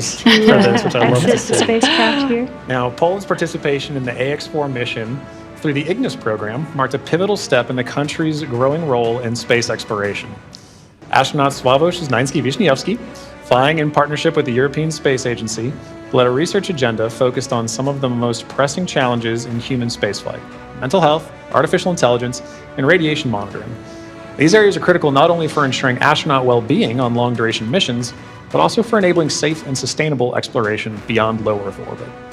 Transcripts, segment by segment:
signals to for this, which I love to exit the see. spacecraft here. Now, Poland's participation in the AX4 mission through the Ignis program marked a pivotal step in the country's growing role in space exploration. Astronaut Sławomir Znański-Wiśniewski, flying in partnership with the European Space Agency, led a research agenda focused on some of the most pressing challenges in human spaceflight mental health, artificial intelligence, and radiation monitoring. These areas are critical not only for ensuring astronaut well being on long duration missions, but also for enabling safe and sustainable exploration beyond low Earth orbit.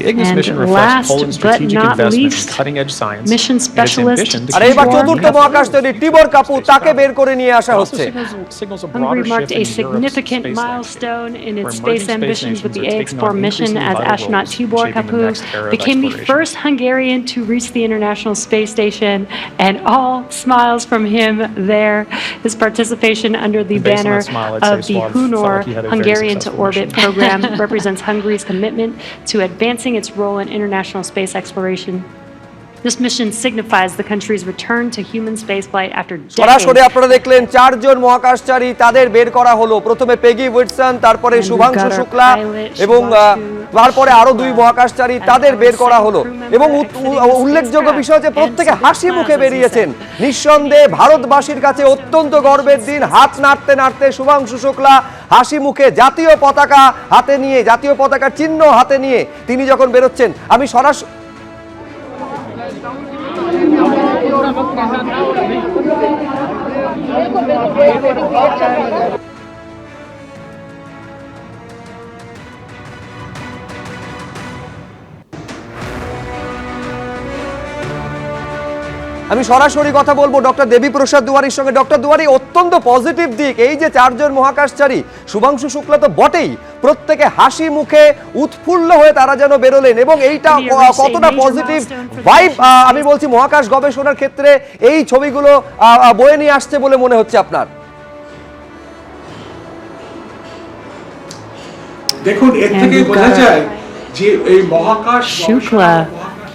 The Ignis And mission reflects last Poland's but strategic not investment least, in cutting edge science mission and its specialist ambition to R keep এবার Tivor চতুর্থ Europe মহাকাশ তৈরি টিবর কাপু তাকে বের করে নিয়ে আসা It also হচ্ছে signals, signals a Hungary broader marked shift a in Europe's significant space landscape, milestone in where its emerging space space ambitions with the nations are taking AX4 on mission increasingly as vital astronaut roles in Tibor shaping the Kapu next era of became the exploration. first Hungarian to reach the International Space Station, and all smiles from him there. His participation under the And based on banner that smile, I'd say of the Slav felt Hunor like he had a very Hungarian to successful Orbit mission. program represents Hungary's commitment to advancing its role in international space exploration. This mission signifies the country's return to human spaceflight after সরাসরি decades আপনারা দেখলেন চারজন মহাকাশচারী তাদের বের করা হলো প্রথমে পেগি উইটসন তারপরে শুভাংশু শুক্লা এবং তারপরে আরও দুই মহাকাশচারী তাদের বের করা হলো এবং উল্লেখযোগ্য. বিষয় যে প্রত্যেকে হাসি মুখে বেরিয়েছেন. নিঃসন্দেহে ভারতবাসীর কাছে অত্যন্ত গর্বের দিন হাত নাড়তে নাড়তে শুভাংশু শুক্লা হাসি মুখে জাতীয় পতাকা হাতে নিয়ে জাতীয় পতাকার চিহ্ন হাতে নিয়ে তিনি যখন বেরোচ্ছেন আমি সরাসরি Thank you. আমি সরাসরি কথা বলব ডক্টর দেবী প্রসাদ দুয়ারির সঙ্গে। ডক্টর দুয়ারি অত্যন্ত পজিটিভ দিক। এই যে চারজন মহাকাশচারী শুভাংশু শুক্লা তো বটেই প্রত্যেকে হাসি মুখে উৎফুল্ল হয়ে তারা যেন বেরোলেন এবং এইটা কতটা পজিটিভ ভাইব আমি বলছি মহাকাশ গবেষণার ক্ষেত্রে এই ছবিগুলো বয়ে নিয়ে আসছে বলে মনে হচ্ছে আপনার। দেখুন এর থেকে বোঝা যায় যে এই মহাকাশ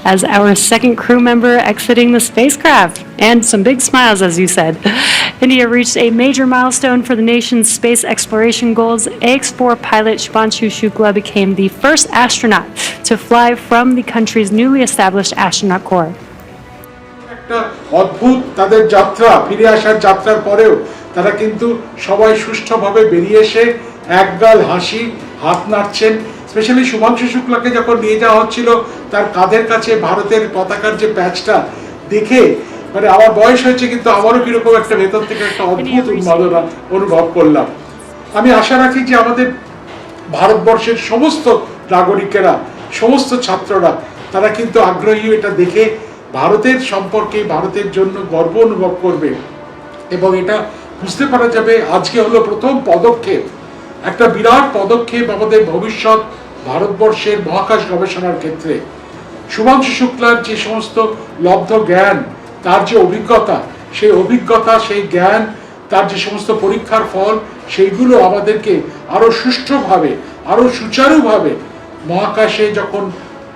as our second crew member exiting the spacecraft. And some big smiles, as you said. India reached a major milestone for the nation's space exploration goals. AX4 pilot Shubhanshu Shukla became the first astronaut to fly from the country's newly established astronaut corps. একটা অদ্ভুত তাদের যাত্রা ফিরে আসার যাত্রার পরেও তারা কিন্তু সবাই সুষ্ঠুভাবে বেরিয়ে এসে একগাল হাসি হাত নাড়ছেন স্পেশালি শুভাংশু শুক্লাকে যখন নিয়ে যাওয়া হচ্ছিল তার কাঁধের কাছে ভারতের পতাকার যে প্যাচটা দেখে মানে আমার বয়স হয়েছে কিন্তু আমারও কীরকম একটা ভেতর থেকে একটা অদ্ভুত উন্মাদনা অনুভব করলাম। আমি আশা রাখি যে আমাদের ভারতবর্ষের সমস্ত নাগরিকেরা সমস্ত ছাত্ররা তারা কিন্তু আগ্রহী এটা দেখে ভারতের সম্পর্কে ভারতের জন্য গর্ব অনুভব করবে। এবং এটা বুঝতে পারা যাবে আজকে হলো প্রথম পদক্ষেপ। একটা বিরাট পদক্ষেপ আমাদের ভবিষ্যৎ ভারতবর্ষের মহাকাশ গবেষণার ক্ষেত্রে, শুভাংশু শুক্লার যে সমস্ত লব্ধ জ্ঞান, তার যে অভিজ্ঞতা, সেই অভিজ্ঞতা, সেই জ্ঞান, তার যে সমস্ত পরীক্ষার ফল, সেইগুলো আমাদেরকে আরও সুষ্ঠুভাবে, আরও সুচারুভাবে মহাকাশে যখন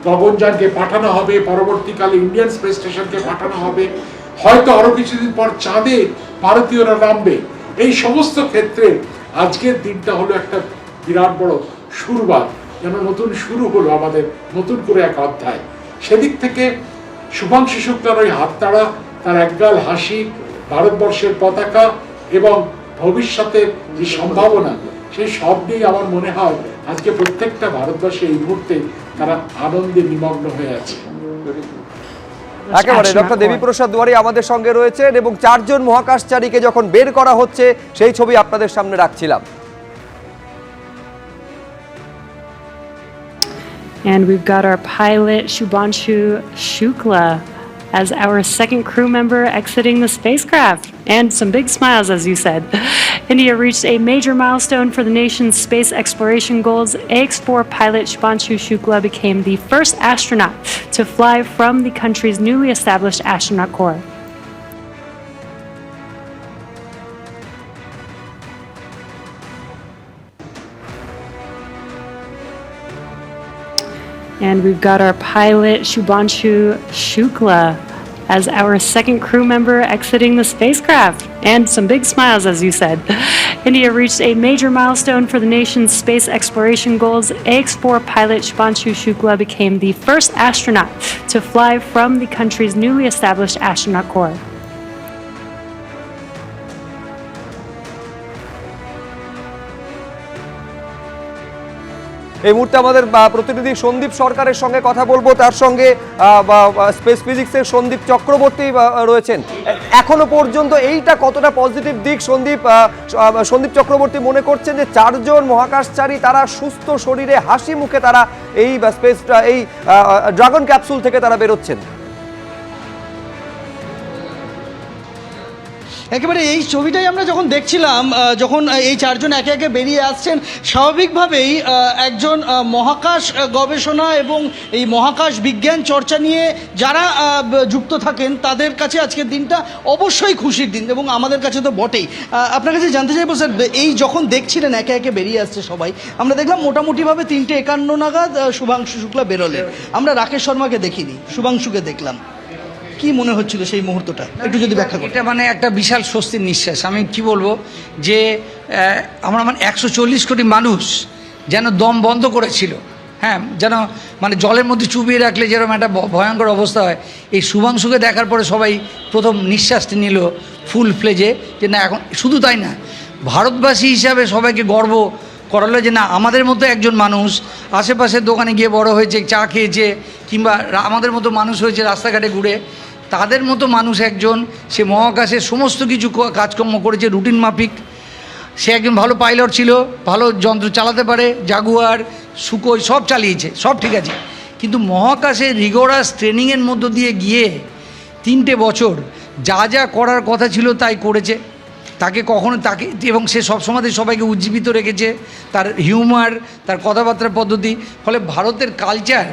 গগনযানকে পাঠানো হবে, পরবর্তীকালে ইন্ডিয়ান স্পেস স্টেশনকে পাঠানো হবে, হয়তো আরও কিছুদিন পর চাঁদে ভারতীয়রা নামবে। এই সমস্ত ক্ষেত্রে আজকের দিনটা হলো একটা বিরাট বড় শুরুবাত যেন নতুন শুরু হলো আমাদের নতুন করে এক অধ্যায়। সেদিক থেকে শুভাংশু শুক্লার ওই হাততাড়া তার একগাল হাসি ভারতবর্ষের পতাকা এবং ভবিষ্যতের যে সম্ভাবনা সেই সব নিয়ে আমার মনে হয় আজকে প্রত্যেকটা ভারতবর্ষে এই মুহূর্তে তারা আনন্দে নিমগ্ন হয়ে আছে। একেবারে ডক্টর দেবীপ্রসাদ দুয়ারি আমাদের সঙ্গে রয়েছেন এবং চারজন মহাকাশচারীকে যখন বের করা হচ্ছে সেই ছবি আপনাদের সামনে রাখছিলাম। And we've got our pilot Shubhanshu Shukla as our second crew member exiting the spacecraft. And some big smiles, as you said. India reached a major milestone for the nation's space exploration goals. AX4 pilot Shubhanshu Shukla became the first astronaut to fly from the country's newly established astronaut corps. And we've got our pilot Shubhanshu Shukla as our second crew member exiting the spacecraft. And some big smiles, as you said. India reached a major milestone for the nation's space exploration goals. AX 4 pilot Shubhanshu Shukla became the first astronaut to fly from the country's newly established astronaut corps. এই মুহূর্তে আমাদের প্রতিনিধি সন্দীপ সরকারের সঙ্গে কথা বলব। তার সঙ্গে স্পেস ফিজিক্সের সন্দীপ চক্রবর্তী রয়েছেন। এখনও পর্যন্ত এইটা কতটা পজিটিভ দিক সন্দীপ সন্দীপ চক্রবর্তী মনে করছেন যে চারজন মহাকাশচারী তারা সুস্থ শরীরে হাসি মুখে তারা এই স্পেস এই ড্রাগন ক্যাপসুল থেকে তারা বেরোচ্ছেন। একেবারে এই ছবিটাই আমরা যখন দেখছিলাম যখন এই চারজন একে একে বেরিয়ে আসছেন, স্বাভাবিকভাবেই একজন মহাকাশ গবেষণা এবং এই মহাকাশ বিজ্ঞান চর্চা নিয়ে যারা যুক্ত থাকেন, তাদের কাছে আজকের দিনটা অবশ্যই খুশির দিন এবং আমাদের কাছে তো বটেই। আপনার কাছে জানতে চাইব, স্যার এই যখন দেখছিলেন একে একে বেরিয়ে আসছে সবাই, আমরা দেখলাম মোটামুটিভাবে তিনটে একান্ন নাগাদ শুভাংশু শুক্লা বেরোলেন। আমরা রাকেশ শর্মাকে দেখিনি, শুভাংশুকে দেখলাম। কি মনে হচ্ছিল সেই মুহূর্তটা? একটু যদি ব্যাখ্যা করেন এটা মানে একটা বিশাল স্বস্তির নিঃশ্বাস। আমি কি বলব? যে আমরা মানে একশো চল্লিশ কোটি মানুষ যেন দম বন্ধ করেছিল হ্যাঁ যেন মানে জলের মধ্যে চুবিয়ে রাখলে যেরকম একটা ভয়ঙ্কর অবস্থা হয় এই শুভাংশুকে দেখার পরে সবাই প্রথম নিঃশ্বাসটি নিল ফুল ফ্লেজে যে না এখন শুধু তাই না ভারতবাসী হিসাবে সবাইকে গর্ব করালো যে না আমাদের মতো একজন মানুষ আশেপাশের দোকানে গিয়ে বড় হয়েছে চা খেয়েছে কিংবা আমাদের মতো মানুষ হয়েছে রাস্তাঘাটে ঘুরে তাদের মতো মানুষ একজন, সে মহাকাশে সমস্ত কিছু কাজকর্ম করেছে, রুটিন মাফিক। সে একজন ভালো পাইলট ছিল, ভালো যন্ত্র চালাতে পারে, জাগুয়ার, সুকোই সব চালিয়েছে, সব ঠিক আছে। কিন্তু মহাকাশে রিগোরাস ট্রেনিংয়ের মধ্য দিয়ে গিয়ে তিনটে বছর যা যা করার কথা ছিল তাই করেছে। তাকে কখনো, তাকে, এবং সে সবসময় সবাইকে উজ্জীবিত রেখেছে, তার হিউমার তার কথাবার্তার পদ্ধতি। ফলে ভারতের কালচার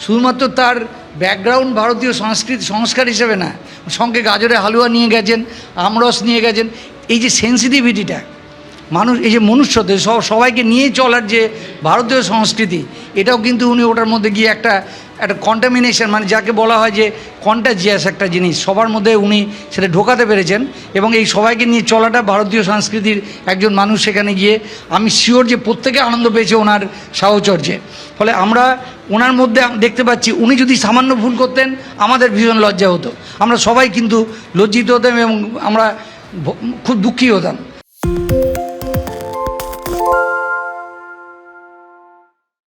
শুধুমাত্র তার ব্যাকগ্রাউন্ড ভারতীয় সংস্কৃতি সংস্কার হিসেবে না। সঙ্গে গাজরে হালুয়া নিয়ে গেছেন, আমরস নিয়ে গেছেন। এই যে সেন্সিটিভিটিটা মানুষ, এই যে মনুষ্যতে সব সবাইকে নিয়ে চলার যে ভারতীয় সংস্কৃতি, এটাও কিন্তু উনি ওটার মধ্যে গিয়ে একটা একটা কন্টামিনেশন মানে যাকে বলা হয় যে কন্টাজিয়াস একটা জিনিস, সবার মধ্যে উনি সেটা ঢোকাতে পেরেছেন এবং এই সবাইকে নিয়ে চলাটা ভারতীয় সংস্কৃতির একজন মানুষ সেখানে গিয়ে, আমি শিওর যে প্রত্যেকে আনন্দ পেয়েছে ওনার সাহচর্যে। ফলে আমরা ওনার মধ্যে দেখতে পাচ্ছি, উনি যদি সামান্য ভুল করতেন, আমাদের ভীষণ লজ্জা হতো। আমরা সবাই কিন্তু লজ্জিত হতাম এবং আমরা খুব দুঃখী হতাম।